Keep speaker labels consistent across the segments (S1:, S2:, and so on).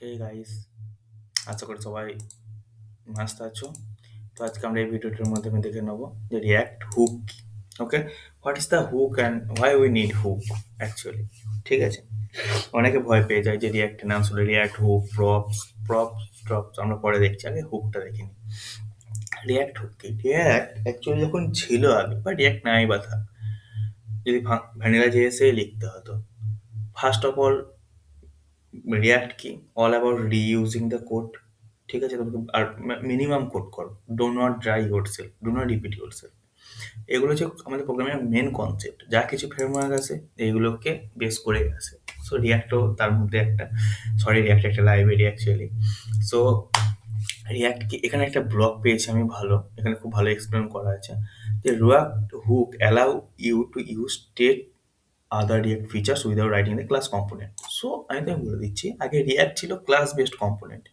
S1: Hey guys আশা করি সবাই মাস্ত আছো। তো আজকে আমরা এই ভিডিওটার মাধ্যমে দেখে নেব যে React hook okay what is the hook and why we need hook actually ঠিক আছে? অনেকে ভয় পেয়ে যায় যে রিয়াক্টের নাম শুনলে রিয়াক্ট হুক প্রপস প্রপস ট্রপস আমরা পরে দেখছি, আগে হুকটা দেখিনি রিয়াক্ট হুক কি? রিয়াক্ট অ্যাকচুয়ালি যখন ছিল আগে বা রিয়াক্ট নাই বা যদি ভ্যানিলা জেএসএ লিখতে হতো। ফার্স্ট অফ অল রিয়াক্ট কি all about reusing the code ঠিক আছে? তোমাকে আর মিনিমাম কোড করো। Do not dry yourself do not repeat yourself এগুলো হচ্ছে আমাদের প্রোগ্রামের মেন কনসেপ্ট যা কিছু ফ্রেমওয়ার্ক আছে এইগুলোকে বেস করে আছে সো রিয়াক্টও তার মধ্যে একটা সরি রিয়াক্ট একটা লাইব্রেরি অ্যাকচুয়ালি সো রিয়াক্ট কি এখানে একটা ব্লগ পেয়েছি আমি ভালো, এখানে খুব ভালো এক্সপ্লেন করা আছে। যে React hook allow you to use state other React features without writing the class component so আমি তোমাকে বলে দিচ্ছি, আগে রিয়াক্ট ছিল ক্লাস বেসড কম্পোনেন্ট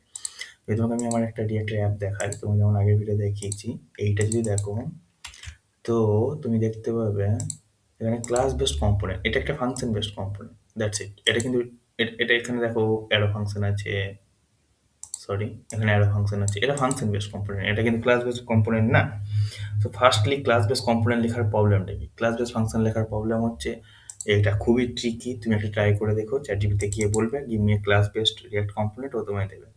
S1: যদি তোমাকে আমি আমার একটা রিয়াক্টের অ্যাপ দেখাই, তুমি যেমন আগের ভিডিও দেখিয়েছি, এইটা যদি দেখো, তো তুমি দেখতে পাবে এখানে ক্লাস বেসড কম্পোনেন্ট এটা একটা function based component that's it এটা কিন্তু এটা এখানে দেখো অ্যারো ফাংশন আছে সরি এখানে অ্যারো ফাংশন আছে, এটা ফাংশন বেসড কম্পোনেন্ট এটা কিন্তু ক্লাস বেসড কম্পোনেন্ট না। তো ফার্স্টলি ক্লাস বেসড কম্পোনেন্ট লেখার প্রবলেমটা কি? ক্লাস বেসড ফাংশন লেখার প্রবলেম হচ্ছে এটা খুবই ট্রিকি তুমি একটা ট্রাই করে দেখো চ্যাট জিপিতে গিয়ে বলবে give me class based React component ও তোমায় দেবে।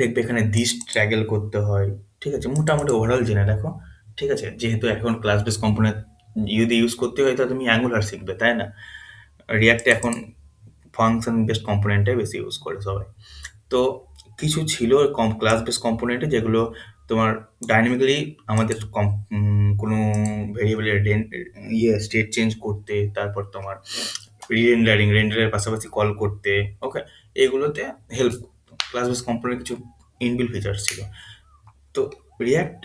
S1: দেখবে এখানে দিস ট্র্যাগেল করতে হয়, ঠিক আছে? মোটামুটি ওভারঅল জেনে রাখো, ঠিক আছে? যেহেতু এখন ক্লাস বেস কম্পোনেন্ট যদি ইউজ করতে হয়, তাহলে তুমি অ্যাঙ্গুলার শিখবে, তাই না? রিয়াক্টে এখন ফাংশন বেসড কম্পোনেন্টে বেশি ইউজ করে সবাই। তো কিছু ছিল কম ক্লাস বেস কম্পোনেন্টে যেগুলো তোমার ডাইনামিক্যালি আমাদের কম কোনো ভেরিয়েবলের ইয়ে স্টেট চেঞ্জ করতে, তারপর তোমার রিরেন্ডারিং রেন্ডারের পাশাপাশি কল করতে ওকে এগুলোতে হেল্প করতো ক্লাস বেস কম্পোনেন্ট কিছু ইনবিল ফিচার্স ছিল। তো রিয়াক্ট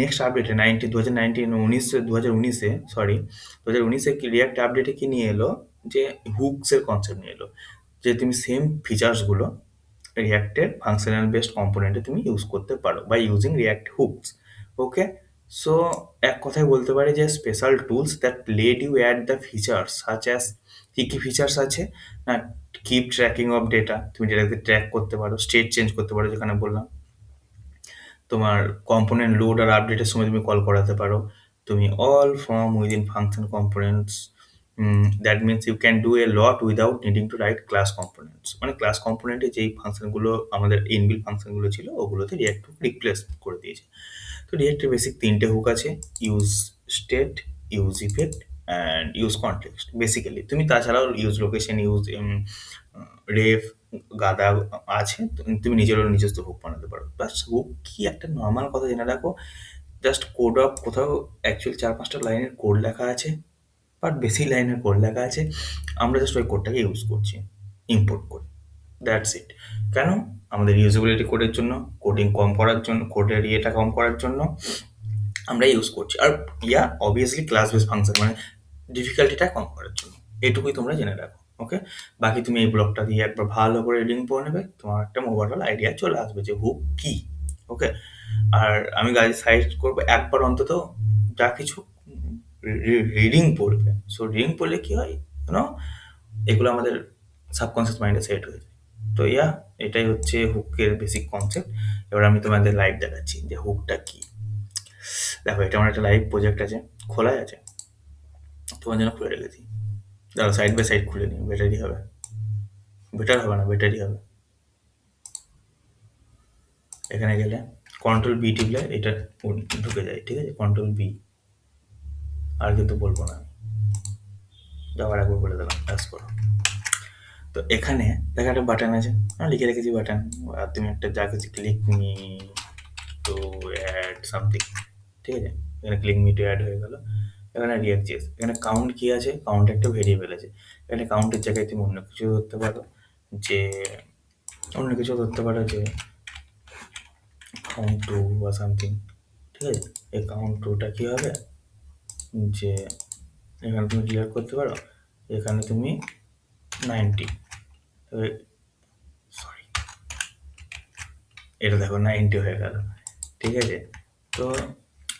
S1: নেক্সট আপডেটে নাইনটি দু হাজার নাইনটিন উনিশে দু হাজার উনিশে সরি দু হাজার উনিশে কি রিয়াক্ট আপডেটে কি নিয়ে এলো? যে হুকসের কনসেপ্ট নিয়ে এলো। যে তুমি সেম ফিচার্সগুলো রিয়াক্টের ফাংশনাল বেসড কম্পোনেন্টে তুমি ইউজ করতে পারো বা using React hooks okay so এক কথায় বলতে পারি যে special tools that led you add the features such as কী কী ফিচার্স আছে? না কিপ ট্র্যাকিং অফ ডেটা তুমি ডেটাকে ট্র্যাক করতে পারো স্টেট চেঞ্জ করতে পারো, যেখানে বললাম। তোমার কম্পোনেন্ট লোড আর আপডেটের সময় তুমি কল করাতে পারো। তুমি all from within function components that means you can do a lot without needing to write class components মানে ক্লাস কম্পোনেন্টে যেই ফাংশনগুলো আমাদের ইনবিল ফাংশনগুলো ছিল, ওগুলোতে রিয়াক্ট রিপ্লেস করে দিয়েছে। তো রিয়াক্টের বেসিক তিনটে হুক আছে use state use effect and use context basically তুমি তাছাড়াও ইউজ লোকেশন ইউজ রেফ গাদা আছে তুমি নিজেরও নিজস্ব হুক বানাতে পারো। প্লাস হুক কি একটা নর্মাল কথা জেনে রাখো জাস্ট কোড অফ কোথাও অ্যাকচুয়ালি চার পাঁচটা লাইনের কোড লেখা আছে বাট বেশি লাইনের কোড লেখা আছে, আমরা জাস্ট ওই কোডটাকে ইউজ করছি ইম্পোর্ট করে। দ্যাটস ইট কেন? আমাদের ইউজেবিলিটি কোডের জন্য কোডিং কম করার জন্য কোডের ইয়েটা কম করার জন্য আমরা ইউজ করছি। আর yeah obviously class base function মানে ডিফিকাল্টিটা কম করার জন্য। এটুকুই তোমরা জেনে রাখো ওকে বাকি তুমি এই ব্লগটা দিয়ে একবার ভালো করে রিডিং পড়ে নেবে, তোমার একটা ওভারঅল আইডিয়া চলে আসবে যে হুক কি ওকে আর আমি গাড়ি সাইড করব, একবার অন্তত যা কিছু রিডিং পড়বে। সো রিডিং পড়লে কি হয়? এগুলো আমাদের সাবকনসিয়াস মাইন্ডে সেট হয়ে যায়। তো ইয়া, এটাই হচ্ছে হুকের বেসিক কনসেপ্ট এবার আমি তোমাদের লাইভ দেখাচ্ছি যে হুকটা কি। দেখো, এটা আমার একটা লাইভ প্রজেক্ট আছে, খোলাই আছে। তোমার জন্য খুলে রেখেছি। দাঁড়ো সাইড বাই সাইড খুলে নিই ব্যাটারি হবে। বেটার হবে না? ব্যাটারি হবে। এখানে গেলে কন্ট্রোল বি টিপলে এটা ঢুকে যায়, ঠিক আছে? কন্ট্রোল বি আর কিন্তু বলব না যাওয়ার একবার বলে দিলাম কাজ করো। তো এখানে দেখা একটা বাটন আছে। হ্যাঁ লিখে রেখেছি বাটন আর তুমি একটা যা কিছু click me to add something ঠিক আছে? এখানে ক্লিক মি টু অ্যাড হয়ে গেল। এখানে রিয়াক্ট এখানে কাউন্ট কী আছে? কাউন্ট একটা ভেরিয়েবল আছে। এখানে কাউন্টের জায়গায় তুমি অন্য কিছু ধরতে পারো, যে অন্য কিছু ধরতে পারো, যে কাউন্ট টু বা সামথিং ঠিক আছে? এই কাউন্ট টুটা কী হবে? যে এখানে তুমি ক্লিয়ার করতে পারো, এখানে তুমি নাইনটি সরি এটা দেখো নাইনটি হয়ে গেল, ঠিক আছে? তো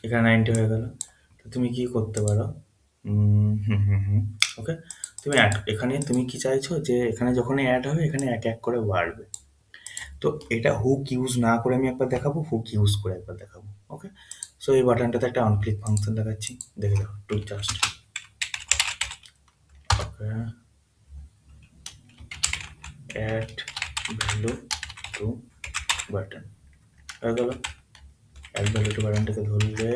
S1: এখানে নাইনটি হয়ে গেল। তো তুমি কি করতে পারো? হুম হুম হুম ওকে তুমি এখানে তুমি কি চাইছো যে এখানে যখনই অ্যাড হবে, এখানে এক এক করে বাড়বে। তো এটা হুক ইউজ না করে আমি একবার দেখাবো হুক ইউজ করে একবার দেখাবো ওকে সো এই বাটনটাতে একটা অনক্লিক ফাংশন দেখাচ্ছি। দেখে দাও to just okay add value to button হয়ে গেল। অ্যাড ভ্যালু টু বাটনটাকে ধরলে,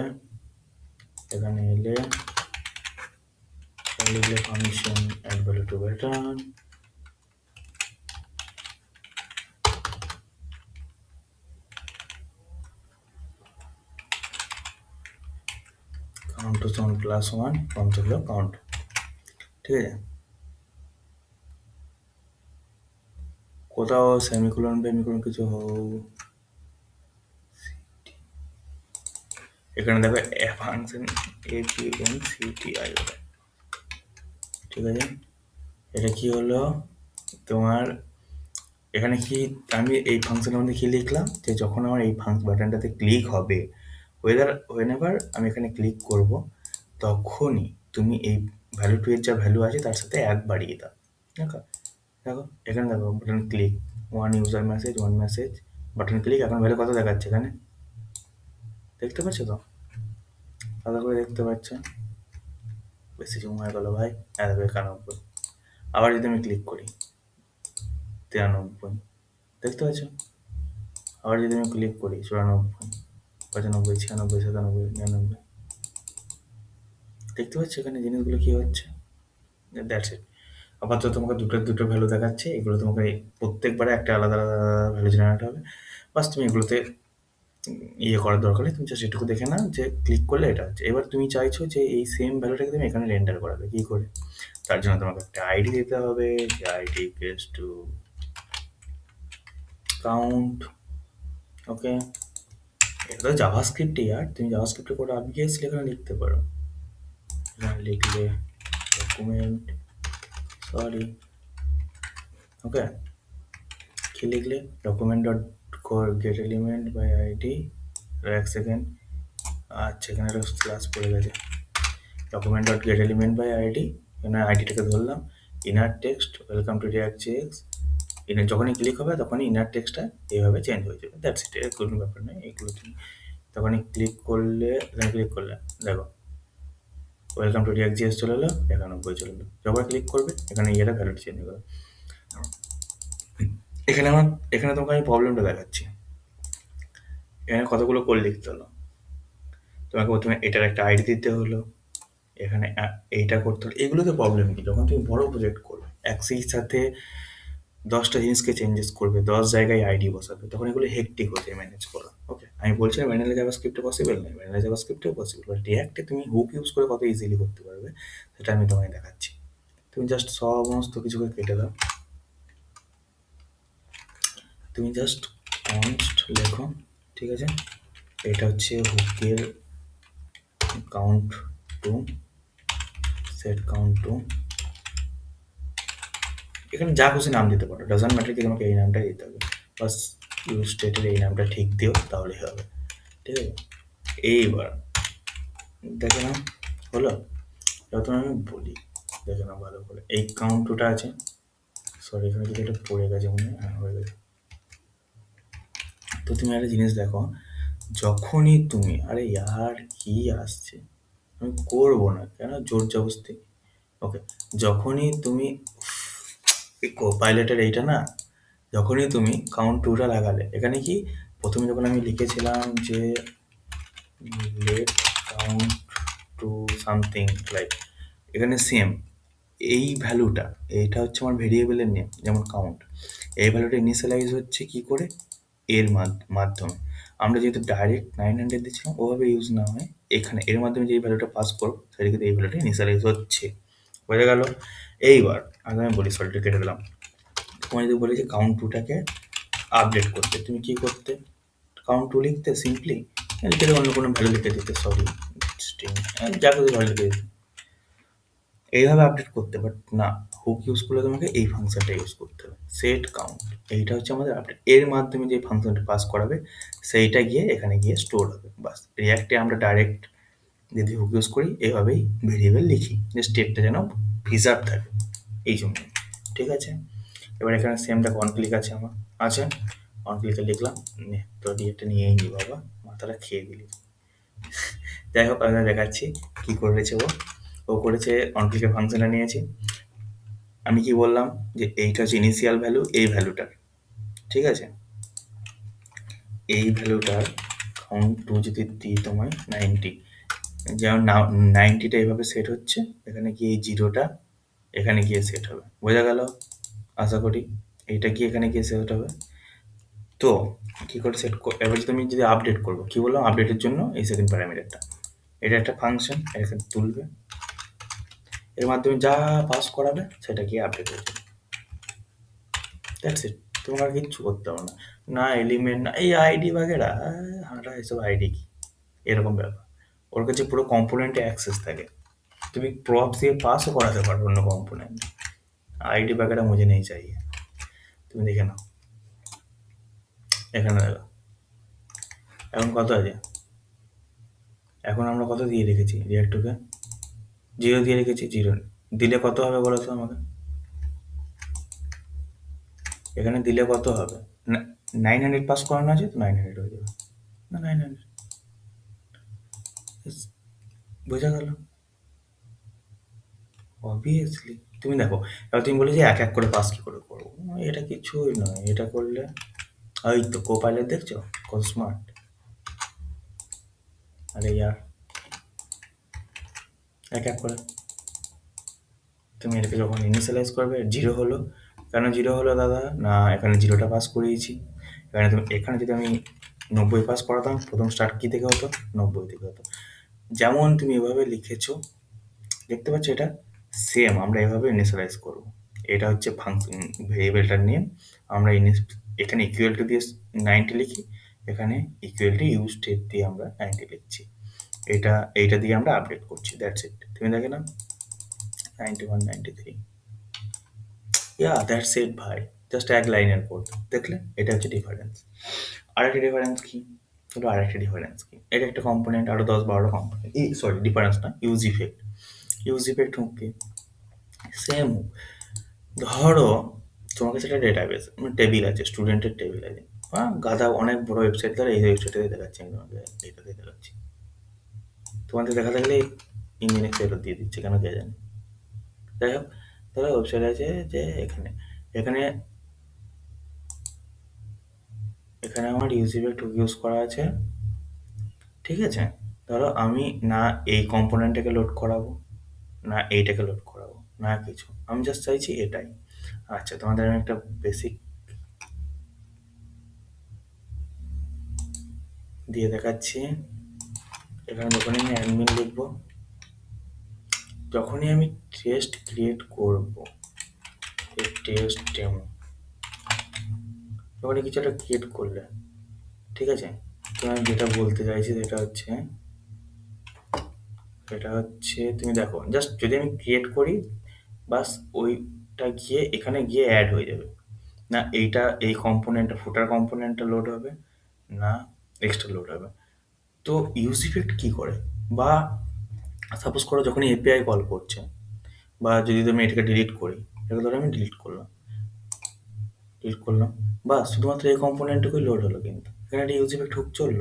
S1: এখানে এলে লিখলে function add value to button count to সমান প্লাস ওয়ান কাউন্ট হলো কাউন্ট ঠিক আছে? কোথাও সেমিকোলন বেমিকোলন কিছু হোক এখানে দেখো function A P N C T I ঠিক আছে? এটা কি হলো? তোমার এখানে কি আমি এই ফাংশনের মধ্যে কি লিখলাম? যে যখন আমার এই ফাংশন বাটনটাতে ক্লিক হবে ওয়েদার ওয়েন এভার আমি এখানে ক্লিক করব, তখনই তুমি এই ভ্যালু টু এর যা ভ্যালু আছে তার সাথে এক বাড়িয়ে দাও। দেখো দেখো, এখানে দেখো button click one user message one message button click এখন ভ্যালু কত দেখাচ্ছে এখানে? দেখতে পাচ্ছ তো? আলাদা করে দেখতে পাচ্ছ? বেশি জুম হয়ে গেল ভাই এক একানব্বই। আবার যদি আমি ক্লিক করি, তিরানব্বই। দেখতে পাচ্ছ? আবার যদি আমি ক্লিক করি, চুরানব্বই, পঁচানব্বই, ছিয়ানব্বই, সাতানব্বই, নিরানব্বই। দেখতে পাচ্ছ এখানে জিনিসগুলো কী হচ্ছে? দ্যাটস ইট আপাতত তোমাকে দুটো দুটো ভ্যালু দেখাচ্ছে। এগুলো তোমাকে প্রত্যেকবারে একটা আলাদা আলাদা ভ্যালু জেনারেট হবে। বাস তুমি এগুলোতে ইয়ে করার দরকার নেই। তুমি জাস্ট এটুকু দেখে না যে ক্লিক করলে এটা হচ্ছে। এবার তুমি চাইছো যে এই সেম ভ্যালুটাকে তুমি এখানে রেন্ডার করাবে। কী করে? তার জন্য তোমাকে একটা আইডি দিতে হবে। ID equals to count okay এটা তো জাভা স্ক্রিপ্টই আর তুমি জাভা স্ক্রিপ্টে করে অবভিয়াসলি এখানে লিখতে পারো। লিখলে ডকুমেন্ট ওকে কি লিখলে? Document dot get element by ID এক সেকেন্ড আচ্ছা এখানে একটা ক্লাস পড়ে গেছে। Document dot get element by ID এখানে আইডিটাকে ধরলাম inner text welcome to React JSX inner যখনই ক্লিক হবে তখনই ইনার টেক্সটটা এইভাবে চেঞ্জ হয়ে যাবে। দ্যাটস ইট এর কোনো ব্যাপার নেই এগুলো তুমি তখনই ক্লিক করলে ক্লিক করলে, দেখো ওয়েলকাম টু রিয়াক্ট জিএস চলে এলো একানব্বই চলে এলো। যখন ক্লিক করবে, এখানে ইয়েটা ভ্যালিড চেঞ্জ করে এখানে আমার, এখানে তোমাকে আমি প্রবলেমটা দেখাচ্ছি। এখানে কতগুলো কোড লিখতে হলো? তোমাকে প্রথমে এটার একটা আইডি দিতে হলো। এখানে এইটা করতে হলো। এগুলোতে প্রবলেম কি? যখন তুমি বড় প্রজেক্ট করবে একই সাথে দশটা জিনিসকে চেঞ্জেস করবে, দশ জায়গায় আইডি বসাবে, তখন এগুলো হেকটিক যায় ম্যানেজ করা ওকে আমি বলছি ভ্যানিলা জাভা স্ক্রিপ্টে পসিবল নয় ভ্যানিলা জাভা স্ক্রিপ্টেও পসিবল বাট রিয়াক্টে তুমি হুক ইউজ করে কত ইজিলি করতে পারবে, সেটা আমি তোমায় দেখাচ্ছি। তুমি জাস্ট সমস্ত কিছুকে কেটে দাও। তুমি জাস্ট কনস্ট লেখো, ঠিক আছে? এটা হচ্ছে হুকের count to set count to এখানে যা খুশি নাম দিতে পারো ডাজান ম্যাটার কি তোমাকে এই নামটাই দিতে হবে। বাস ইউ স্টেটের এই নামটা ঠিক দিও, তাহলেই হবে। ঠিক আছে? এইবার, দেখে নাও, হলো? যখন আমি বলি, দেখে নাও ভালো করে। এই কাউন্ট টুটা আছে। সরি এখানে যদি এটা পড়ে গেছে মনে হয় হ্যাঁ হয়ে গেছে। তো তুমি একটা জিনিস দেখো, যখনই তুমি, আরে ইয়ার, কি আসছে? আমি করব না, কেন? জোর জবস্তি ওকে যখনই তুমি এই পাইলটের এইটা না, যখনই তুমি কাউন্ট টুটা লাগালে, এখানে কি প্রথমে যখন আমি লিখেছিলাম যে let count to something like এখানে সেম এই ভ্যালুটা এইটা হচ্ছে আমার ভেরিয়েবলের নেম যেমন কাউন্ট এই ভ্যালুটা ইনিশিয়ালাইজ হচ্ছে কি করে? এর মাধ্যমে, আমরা যেহেতু ডাইরেক্ট নাইন হান্ড্রেড দিচ্ছিলাম, ওভাবে ইউজ না হয়, এখানে, এর মাধ্যমে যে ভ্যালুটা পাস করব সেটা কিন্তু এই ভ্যালুটা ইনিশিয়ালাইজ হচ্ছে, বোঝা গেল? এইবার আগে আমি বলি সলটা কেটে দিলাম। তোমায় যদি বলি যে কাউন্ট টুটাকে আপডেট করতে, তুমি কি করতে? কাউন্ট টু লিখতে সিম্পলি লিখে অন্য কোনো ভ্যালু লিখে দিতে সরি যা কিছু ভ্যালু লিখে দিতে। এইভাবে আপডেট করতে বাট না হুক ইউজ করলে তোমাকে এই ফাংশনটা ইউজ করতে হবে। সেট কাউন্ট এইটা হচ্ছে আমাদের আপডেট এর মাধ্যমে যে ফাংশনটা পাস করাবে, সেইটা গিয়ে এখানে গিয়ে স্টোর হবে। বাস রিয়াক্টে আমরা ডাইরেক্ট যদি হুক ইউজ করি, এভাবেই ভেরিয়েবল লিখি, যে স্টেটটা যেন প্রিজার্ভ থাকে, এই জন্য। ঠিক আছে? এবার এখানে সেমটা অন ক্লিক আছে আমার। আছে? অন ক্লিকে লিখলাম, নে, তো ডিএটা নিয়েই নি বাবা, মাথাটা খেয়ে দিলি। যাই হোক, আমি দেখাচ্ছি কি করেছে ও। ও করেছে অন ক্লিকের ফাংশনটা নিয়েছি। আমি কি বললাম? যে এইটা হচ্ছে ইনিশিয়াল ভ্যালু এই ভ্যালুটার ঠিক আছে? এই ভ্যালুটার কাউন্ট টু যদি দিই তোমায় নাইনটি যেমন নাইনটিটা এভাবে সেট হচ্ছে, এখানে গিয়ে এই জিরোটা এখানে গিয়ে সেট হবে। বোঝা গেল? আশা করি এইটা কি এখানে গিয়ে সেট হবে। তো কি করে সেট এবার যদি আমি যদি আপডেট করব, কি বললাম? আপডেটের জন্য এই সেকেন্ড প্যারামিটারটা এটা একটা ফাংশন এখানে তুলবে। এর মাধ্যমে যা পাস করাবে, সেটা গিয়ে আপডেট হয়ে যাবে। দ্যাটস ইট তোমার আর কিচ্ছু করতে হবে না। না এলিমেন্ট না, এই আইডি বাগেরা হাঁটা, এসব আইডি কি? এরকম ব্যাপার। ওর কাছে পুরো কম্পোনেন্টে অ্যাক্সেস থাকে। তুমি প্রপস দিয়ে পাসও করাতে পারবে অন্য কম্পোনেন্ট আইডি বাগেরা মুঝে নেই চাইয়ে তুমি দেখে নাও। এখানে দেখো। এখন কত আছে? এখন আমরা কত দিয়ে রেখেছি? রিয়াক্টুকে জিরো দিয়ে রেখেছি? জিরো দিলে কত হবে বলো তো আমাকে? এখানে দিলে কত হবে? না নাইন হান্ড্রেড পাস করানো আছে তো নাইন হান্ড্রেড হয়ে যাবে। না নাইন হান্ড্রেড বোঝা গেল। অবভিয়াসলি তুমি দেখো, এবার তুমি বলে যে এক এক করে পাস কি করে করব? এটা কিছুই নয়, এটা করলে, ওই তো কো পাইলট দেখছ? কত স্মার্ট আরে ইয়ার, এক এক করে। তুমি এটাকে যখন ইনিশিয়ালাইজ করবে জিরো হলো। কেন জিরো হলো দাদা? না, এখানে জিরোটা পাস করিয়েছি। এখানে তুমি, এখানে যদি আমি নব্বই পাস করাতাম, প্রথম স্টার্ট কী থেকে হতো? নব্বই থেকে হতো। যেমন তুমি এভাবে লিখেছো, দেখতে পাচ্ছ এটা সেম আমরা এভাবে ইনিশিয়ালাইজ করব। এটা হচ্ছে ফাংশন ভেরিয়েবলটার নিয়ে আমরা এখানে ইকুয়াল টু দিয়ে নাইনটি লিখি, এখানে ইকুয়াল টু ইউ স্টেট দিয়ে আমরা নাইনটি লিখছি। এটা, এইটা দিয়ে আমরা আপডেট করছি দ্যাটস ইট তুমি দেখে না ninety one ninety three yeah that's it ভাই। জাস্ট এক লাইনের কোড দেখলে? এটা হচ্ছে ডিফারেন্স আরেকটা ডিফারেন্স কি? হলো আরেকটা ডিফারেন্স কি? এটা একটা কম্পোনেন্ট আরও দশ বারোটা কম্পোনেন্ট এই সরি ডিফারেন্স না ইউজ ইফেক্ট ইউজ ইফেক্ট হোক সেম ধরো, তোমার কাছে একটা ডেটাবেস টেবিল আছে স্টুডেন্টের টেবিল আছে। হ্যাঁ গাদা অনেক বড় ওয়েবসাইট দ্বারা এই ওয়েবসাইটে দেখাচ্ছি আমি তোমাকে, এইটাতে দেখাচ্ছি। তোমাদের দেখা থাকলে ইঞ্জিনে ফেরত দিয়ে দিচ্ছে, কেন কে জানে? যাই হোক তাহলে ওয়েবসাইট আছে যে এখানে এখানে এখানে আমার ইউজিভেক্ট ইউজ করা আছে। ঠিক আছে? ধরো আমি না এই কম্পোনেন্টটাকে লোড করাবো, না এইটাকে লোড করাবো, না কিছু। আমি জাস্ট চাইছি এটাই। আচ্ছা তোমাদের আমি একটা বেসিক দিয়ে দেখাচ্ছি। এখানে যখনই আমি অ্যাডমিন লিখব, যখনই আমি টেস্ট ক্রিয়েট করব টেস্ট ডেমো যখনই কিছু একটা ক্রিয়েট করলে, ঠিক আছে? তো আমি যেটা বলতে চাইছি সেটা হচ্ছে সেটা হচ্ছে, তুমি দেখো জাস্ট যদি আমি ক্রিয়েট করি, বাস ওইটা গিয়ে এখানে গিয়ে অ্যাড হয়ে যাবে। না, এইটা, এই কম্পোনেন্টটা ফুটার কম্পোনেন্টটা লোড হবে, না এক্সট্রা লোড হবে। তো ইউজ ইফেক্ট কী করে? বা সাপোজ করো যখন এপিআই কল করছে, বা যদি তুমি এটাকে ডিলিট করি এটা ধরো আমি ডিলিট করলাম। ডিলিট করলাম। বা শুধুমাত্র এই কম্পোনেন্টটুকুই লোড হলো কিন্তু। এখানে একটা ইউজ ইফেক্ট হুক চলল।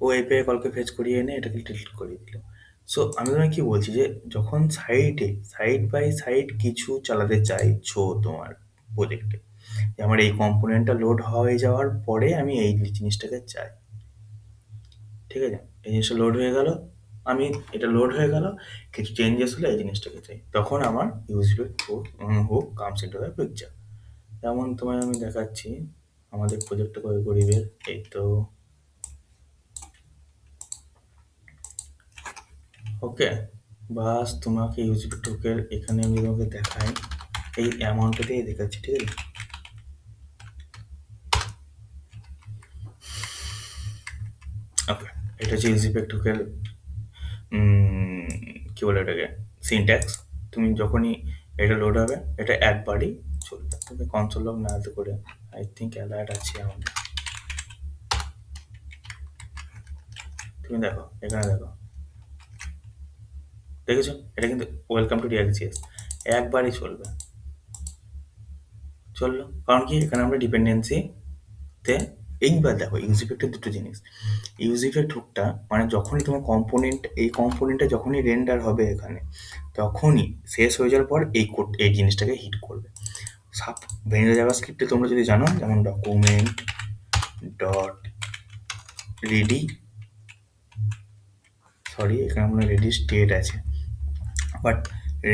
S1: ও এপিআই কলকে ফেচ করিয়ে এনে এটাকে ডিলিট করিয়ে দিল। সো আমি তোমায় কী বলছি যে, যখন সাইডে সাইড বাই সাইড কিছু চালাতে চাইছো তোমার প্রজেক্টে যে আমার এই কম্পোনেন্টটা লোড হয়ে যাওয়ার পরে আমি এই জিনিসটাকে চাই। ঠিক আছে? এই জিনিসটা লোড হয়ে গেল, আমি এটা লোড হয়ে গেল, কিছু চেঞ্জেস হলে এই জিনিসটাকে চাই। তখন আমার ইউজফুল হোক hook comes into the picture যেমন তোমায় আমি দেখাচ্ছি, আমাদের প্রজেক্টটা করে গরিবের, এই তো। ওকে বাস তোমাকে ইউজফুল হুকের এখানে আমি তোমাকে দেখাই। এই অ্যামাউন্টটা দিয়ে দেখাচ্ছি, ঠিক আছে? এটা হচ্ছে ইউজিফেক্ট হুকের কী বলে এটাকে? সিনট্যাক্স তুমি যখনই এটা লোড হবে, এটা একবারই তুমি কনসোল লগ না করে আই থিঙ্ক অ্যালার্ট আছে আমাদের। তুমি দেখো, এখানে দেখো। দেখেছ? এটা কিন্তু ওয়েলকাম টু রিয়াক্ট জিএস একবারই চলবে। চলল। কারণ কি? এখানে আমরা ডিপেন্ডেন্সি তে এইবার দেখো ইউজ ইফেক্টের দুটো জিনিস। ইউজ ইফেক্ট হুকটা মানে যখনই তোমার কম্পোনেন্ট এই কম্পোনেন্টটা যখনই রেন্ডার হবে এখানে, তখনই শেষ হয়ে যাওয়ার পর এই কোড এই জিনিসটাকে হিট করবে। সাপ ভেনিলা জাভা স্ক্রিপ্টে তোমরা যদি জানো, যেমন ডকুমেন্ট ডট রেডি সরি এখানে আমরা রেডি স্টেট আছে। বাট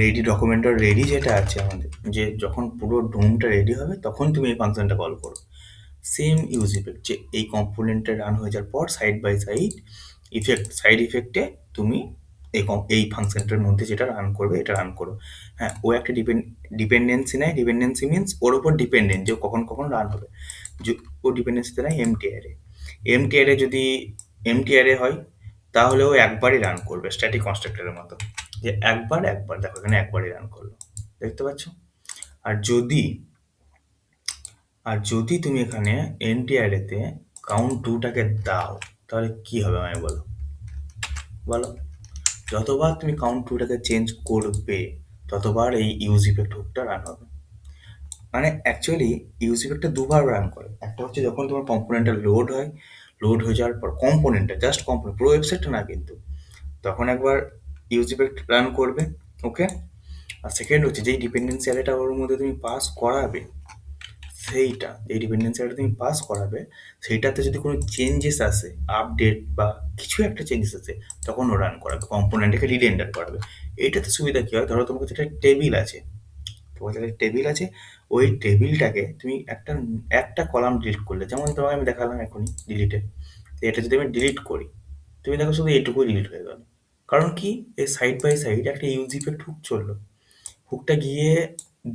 S1: রেডি ডকুমেন্টের রেডি যেটা আছে আমাদের, যে যখন পুরো ডোমটা রেডি হবে, তখন তুমি এই ফাংশনটা কল করো। সেম ইউজ ইফেক্ট যে এই কম্পোনেন্টটা রান হয়ে যাওয়ার পর side by side effect side ইফেক্টে তুমি এই এই ফাংশনটার মধ্যে যেটা রান করবে, এটা রান করো। হ্যাঁ ও একটা ডিপেন্ড ডিপেন্ডেন্সি নেয়। ডিপেন্ডেন্সি মিনস ওর ওপর ডিপেন্ডেন্ট যে কখন কখন রান হবে। ও ডিপেন্ডেন্সিতে নেয় empty empty array empty array যদি এম এমটি অ্যারে হয়, তাহলে ও একবারই রান করবে স্ট্যাটিক কনস্ট্রাক্টরের মতো। যে একবার একবার, দেখো এখানে একবারই রান করল। দেখতে পাচ্ছ? আর যদি আর যদি তুমি এখানে এনটিআরএতে কাউন্ট টুটাকে দাও, তাহলে কি হবে আমায় বলো? বলো। যতবার তুমি কাউন্ট টুটাকে চেঞ্জ করবে, ততবার এই ইউজ ইফেক্ট হুকটা রান হবে। মানে অ্যাকচুয়ালি ইউজ ইফেক্টটা দুবার রান করে। একটা হচ্ছে যখন তোমার কম্পোনেন্টটা লোড হয় লোড হয়ে যাওয়ার পর কম্পোনেন্টটা জাস্ট কম্পোনেন্ট পুরো ওয়েবসাইটটা না কিন্তু। তখন একবার ইউজ ইফেক্ট রান করবে ওকে আর সেকেন্ড হচ্ছে যেই ডিপেন্ডেন্সি অ্যারেটা ওর মধ্যে তুমি পাস করাবে সেইটা, এই ডিপেন্ডেন্সি অ্যারেটা তুমি পাস করাবে, সেইটাতে যদি কোনো চেঞ্জেস আসে আপডেট বা কিছু একটা চেঞ্জেস আসে, তখন ও রান করাবে কম্পোনেন্টকে রিডেন্ডার করাবে। এইটাতে সুবিধা কী হয়? ধরো তোমার কাছে একটা টেবিল আছে। তোমার কাছে একটা টেবিল আছে, ওই টেবিলটাকে তুমি একটা একটা কলাম ডিলিট করলে, যেমন তোমাকে আমি দেখালাম এখনই ডিলিটে এটা যদি আমি ডিলিট করি, তুমি দেখো শুধু এইটুকুই ডিলিট হয়ে গেল। কারণ কি? এই সাইড বাই সাইড একটা ইউজ ইফেক্ট হুক চলল। হুকটা গিয়ে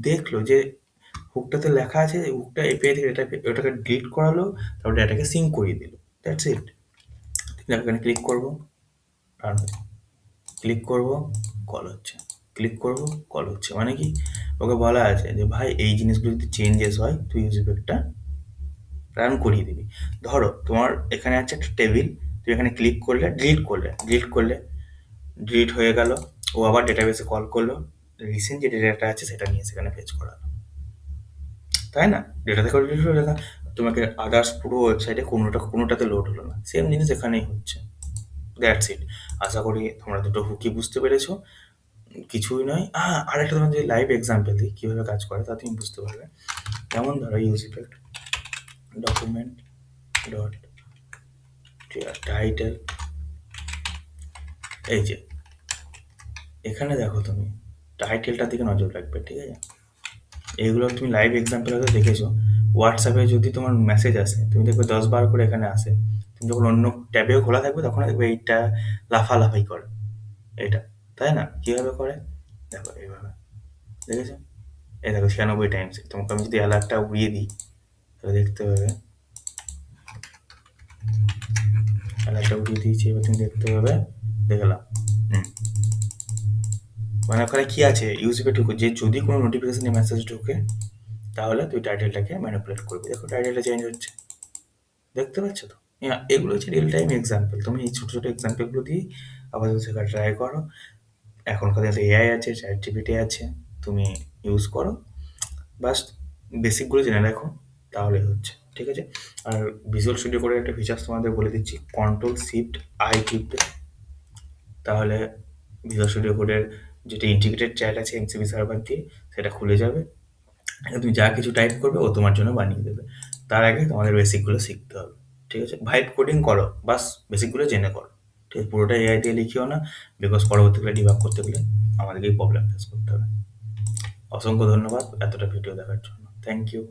S1: দেখল যে হুকটাতে লেখা আছে হুকটা এপিআই থেকে এটা ওটাকে ডিলিট করালো, তারপর ডেটাকে সিঙ্ক করিয়ে দিল। দ্যাটস ইট এখানে ক্লিক করব। রান ক্লিক করব কল হচ্ছে। ক্লিক করব কল হচ্ছে। মানে কি? ওকে বলা আছে যে, ভাই, এই জিনিসগুলো যদি চেঞ্জেস হয়, তুই ইউজ ইফেক্টটা রান করিয়ে দিবি। ধরো, তোমার এখানে আছে একটা টেবিল তুমি এখানে ক্লিক করলে ডিলিট করলে ডিলিট করলে ডিলিট হয়ে গেল। ও আবার ডেটাবেসে কল করল। রিসেন্ট যে ডেটাটা আছে, সেটা নিয়ে সেখানে ফেচ করালো। তাই না? ডেটা থেকে ডিলিট গেল তোমাকে আদার্স পুরো ওয়েবসাইটে কোনোটা, কোনোটাতে লোড হলো না। সেম জিনিস এখানেই হচ্ছে। দ্যাটস ইট আশা করি তোমরা দুটো হুকি বুঝতে পেরেছ। কিছুই নয়। হ্যাঁ আর একটা তোমার যদি লাইভ এক্সাম্পল দিই, কীভাবে কাজ করে, তা তুমি বুঝতে পারবে। যেমন ধরো use effect document dot title এই যে, এখানে দেখো তুমি টাইটেলটার দিকে নজর রাখবে, ঠিক আছে? এইগুলো তুমি লাইভ এক্সাম্পল হয়তো দেখেছ। হোয়াটসঅ্যাপে যদি তোমার মেসেজ আসে, তুমি দেখবে দশ বার করে এখানে আসে। তুমি যখন অন্য ট্যাবেও খোলা থাকবে, তখন দেখবে এইটা লাফালাফাই করে। এটা, তাই না? কীভাবে করে? দেখো এইভাবে। দেখেছ? এই দেখো ছিয়ানব্বই টাইমস তোমাকে আমি যদি অ্যালার্টটা উড়িয়ে দিই, তাহলে দেখতে পাবে। অ্যালার্টটা উড়িয়ে দিয়েছি, এবার তুমি দেখতে পাবে। দেখলাম। হুম। মানে ওখানে কি আছে? ইউজিপে ঢুকে, যে যদি কোনো নোটিফিকেশনে মেসেজ ঢুকে, তাহলে তুই টাইটেলটাকে ম্যানিপুলেট করবি। দেখো টাইটেলটা চেঞ্জ হচ্ছে। দেখতে পাচ্ছ তো? হ্যাঁ এগুলো হচ্ছে রিয়েল টাইম এক্সাম্পল তুমি এই ছোটো ছোটো এক্সাম্পলগুলো দিয়ে আপাতত শেখা ট্রাই করো। এখনকার দিনে এআই আছে চ্যাট আছে, তুমি ইউজ করো। বাস বেসিকগুলো জেনে রাখো, তাহলে হচ্ছে, ঠিক আছে? আর ভিজুয়াল স্টুডিও করে একটা ফিচার্স তোমাদের বলে দিচ্ছি কন্ট্রোল শিফট আই টিপবে তাহলে ভিজুয়াল স্টুডিও কোডের যেটা ইন্টিগ্রেটেড চ্যাট আছে এমসিবি সার্ভার দিয়ে, সেটা খুলে যাবে। তুমি যা কিছু টাইপ করবে, ও তোমার জন্য বানিয়ে দেবে। তার আগে তোমাদের বেসিকগুলো শিখতে হবে, ঠিক আছে? ভাইব কোডিং করো, বাস বেসিকগুলো জেনে করো, ঠিক আছে? পুরোটা এআই দিয়ে লিখিও না বিকজ পরবর্তীকালে ডিবাগ করতে গেলে আমাদেরকেই প্রবলেম ফেস করতে হবে। অসংখ্য ধন্যবাদ এতটা ভিডিও দেখার জন্য। Thank you